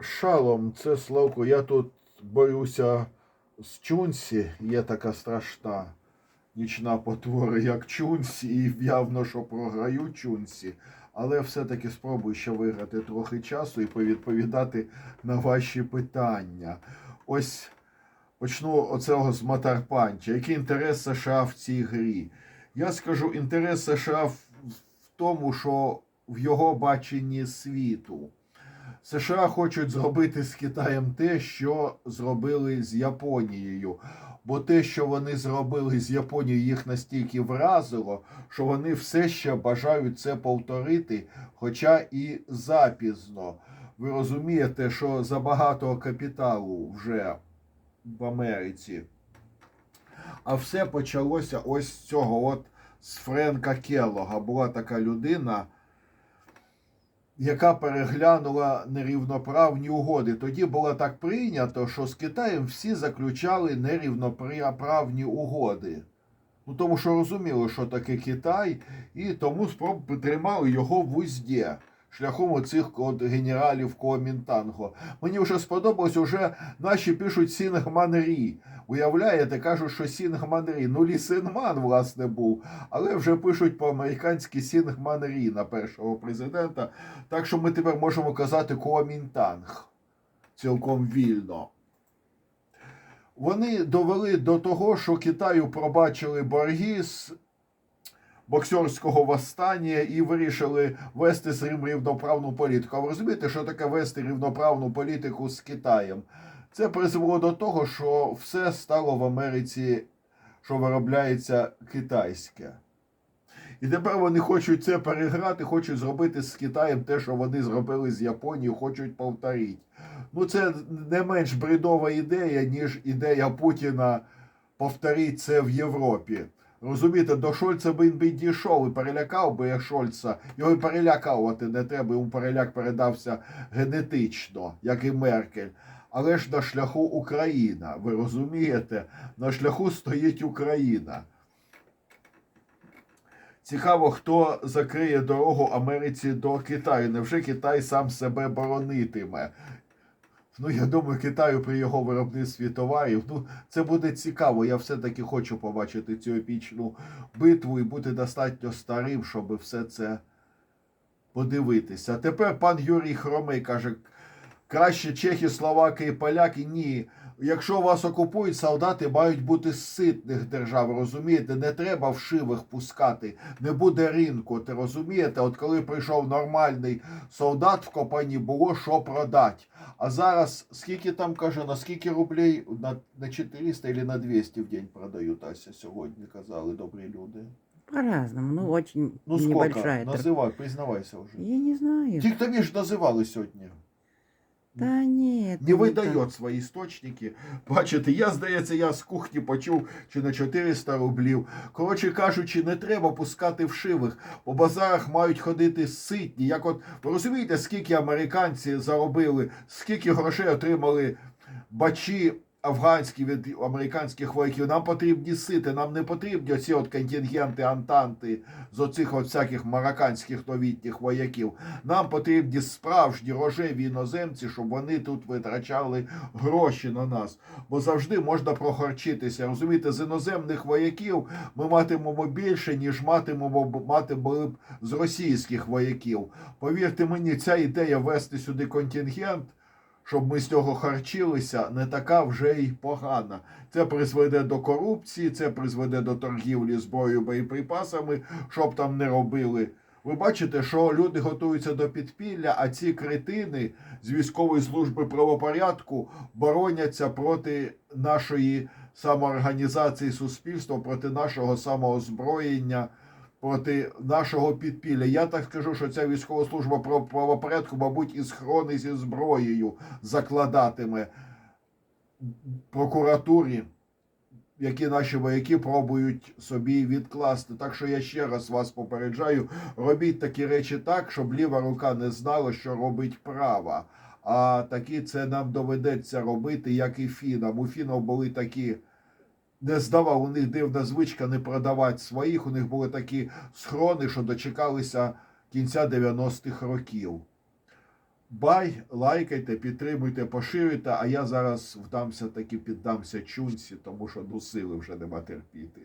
Шалом, це Славко. Я тут борюся з Чунсі. Є така страшна нічна потвора, як Чунсі, і явно, що програю Чунсі. Але все-таки спробую ще виграти трохи часу і повідповідати на ваші питання. Ось почну оцього з Матарпанча. Який інтерес США в цій грі? Я скажу, інтерес США в, тому, що в його баченні світу. США хочуть зробити з Китаєм те, що зробили з Японією. Бо те, що вони зробили з Японією, їх настільки вразило, що вони все ще бажають це повторити, хоча і запізно. Ви розумієте, що забагато капіталу вже в Америці. А все почалося ось з цього. От з Френка Келлога була така людина яка переглянула нерівноправні угоди. Тоді було так прийнято, що з Китаєм всі заключали нерівноправні угоди. Ну, тому що розуміли, що таке Китай, і тому спроб тримали його в узді шляхом оцих от генералів Коомінтанго. Мені вже сподобалось, уже наші пишуть Сінгманрі. Уявляєте, кажуть, що Сінгманрі. Ну, Лі Синман, власне, був, але вже пишуть по-американськи Сінгманрі на першого президента. Так що ми тепер можемо казати Коомінтанг цілком вільно. Вони довели до того, що Китаю пробачили борги боксерського восстання і вирішили вести з Рим рівноправну політику. А ви розумієте, що таке вести рівноправну політику з Китаєм? Це призвело до того, що все стало в Америці, що виробляється китайське. І тепер вони хочуть це переграти, хочуть зробити з Китаєм те, що вони зробили з Японією, хочуть повторити. Ну, це не менш бредова ідея, ніж ідея Путіна повторити це в Європі. Розумієте, до Шольца він би дійшов і перелякав би як Шольца. Його перелякувати не треба, йому переляк передався генетично, як і Меркель. Але ж на шляху Україна. Ви розумієте? На шляху стоїть Україна. Цікаво, хто закриє дорогу Америці до Китаю. Невже Китай сам себе боронитиме? Ну, я думаю, Китаю при його виробництві товарів. Ну, це буде цікаво. Я все-таки хочу побачити цю епічну битву і бути достатньо старим, щоб все це подивитися. Тепер пан Юрій Хромий каже: краще чехи, словаки і поляки. Ні. Якщо вас окупують, солдати мають бути з ситних держав, розумієте? Не треба вшивих пускати, не буде ринку. Ти розумієте? От коли прийшов нормальний солдат в копані, було що продати. А зараз скільки там каже, на скільки рублей на, на 400 или на 200 в день продають, Ася сьогодні казали добрі люди. По-разному, ну очень Ну сколько? небольшая. Називай, признавайся вже. Я не знаю. Ті, тобі ж називали сьогодні. Да ні. Не видає свої істочники. Бачите, я, здається, я з кухні почув чи на 400 рублів. Коротше кажучи, не треба пускати вшивих. По базарах мають ходити ситні. Як от ви розумієте, скільки американці заробили, скільки грошей отримали бачі афганські від американських вояків. Нам потрібні сити, нам не потрібні оці от контингенти антанти з оцих от всяких марокканських новітніх вояків. Нам потрібні справжні рожеві іноземці, щоб вони тут витрачали гроші на нас. Бо завжди можна прохорчитися. Розумієте, з іноземних вояків ми матимемо більше, ніж матимемо мати були б з російських вояків. Повірте мені, ця ідея вести сюди контингент. Щоб ми з цього харчилися, не така вже й погана. Це призведе до корупції, це призведе до торгівлі зброєю боєприпасами, щоб там не робили. Ви бачите, що люди готуються до підпілля, а ці кретини з військової служби правопорядку бороняться проти нашої самоорганізації суспільства, проти нашого самоозброєння, проти нашого підпілля. Я так скажу, що ця військова служба прав- правопорядку, мабуть, і схорони зі зброєю закладатиме прокуратурі які наші вояки пробують собі відкласти. Так що я ще раз вас попереджаю, робіть такі речі так, щоб ліва рука не знала, що робить права. А такі це нам доведеться робити, як і фінам. У фінів були такі. Не здавав, у них дивна звичка не продавати своїх. У них були такі схрони, що дочекалися кінця 90-х років. Бай, лайкайте, підтримуйте, поширюйте, а я зараз вдамся таки піддамся чунці, тому що ну сили вже нема терпіти.